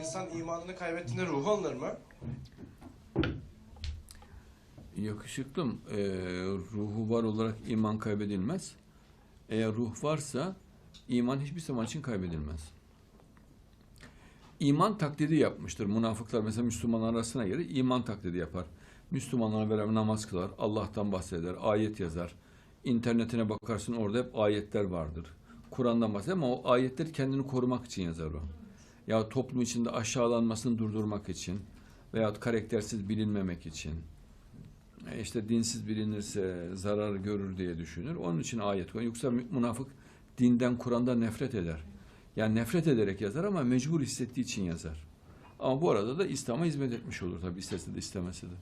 insan imanını kaybettiğinde ruhu alınır mı? Yakışıklım, e, ruhu var olarak iman kaybedilmez. Eğer ruh varsa iman hiçbir zaman için kaybedilmez. İman taklidi yapmıştır. Münafıklar mesela Müslümanlar arasına gelir, iman taklidi yapar. Müslümanlara beraber namaz kılar, Allah'tan bahseder, ayet yazar. İnternetine bakarsın orada hep ayetler vardır. Kur'an'dan bahseder ama o ayetleri kendini korumak için yazar o. Ya toplum içinde aşağılanmasını durdurmak için veyahut karaktersiz bilinmemek için. E işte dinsiz bilinirse zarar görür diye düşünür. Onun için ayet koyar. Yoksa mü- münafık dinden, Kur'an'dan nefret eder. Yani nefret ederek yazar ama mecbur hissettiği için yazar. Ama bu arada da İslam'a hizmet etmiş olur tabii istese de istemese de.